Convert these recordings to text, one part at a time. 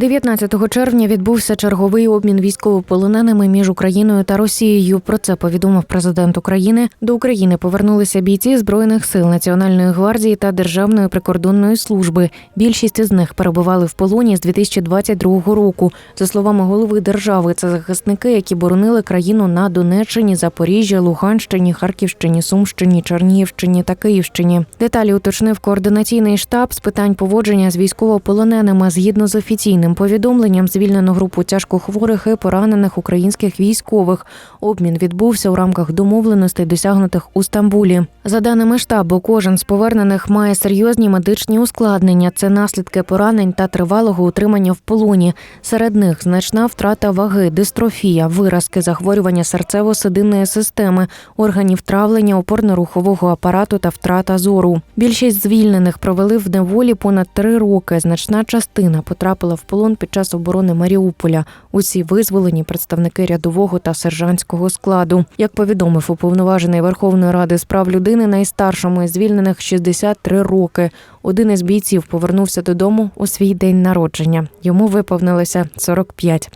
19 червня відбувся черговий обмін військовополоненими між Україною та Росією. Про це повідомив президент України. До України повернулися бійці збройних сил Національної гвардії та Державної прикордонної служби. Більшість із них перебували в полоні з 2022 року. За словами голови держави, це захисники, які боронили країну на Донеччині, Запоріжжі, Луганщині, Харківщині, Сумщині, Чернігівщині та Київщині. Деталі уточнив координаційний штаб з питань поводження з військовополоненими згідно з офіційним повідомленням звільнено групу тяжкохворих і поранених українських військових. Обмін відбувся у рамках домовленостей, досягнутих у Стамбулі. За даними штабу, кожен з повернених має серйозні медичні ускладнення. Це наслідки поранень та тривалого утримання в полоні. Серед них значна втрата ваги, дистрофія, виразки, захворювання серцево-судинної системи, органів травлення, опорно-рухового апарату та втрата зору. Більшість звільнених провели в неволі понад три роки. Значна частина потрапила в полон під час оборони Маріуполя. Усі визволені представники рядового та сержантського складу. Як повідомив уповноважений Верховної Ради з прав людини, найстаршому із звільнених 63 роки. Один із бійців повернувся додому у свій день народження. Йому виповнилося 45.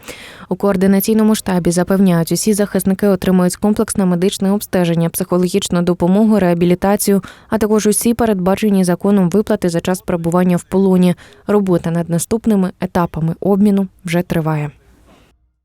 У координаційному штабі запевняють, усі захисники отримують комплексне медичне обстеження, психологічну допомогу, реабілітацію, а також усі передбачені законом виплати за час перебування в полоні. Робота над наступними етапами обміну вже триває.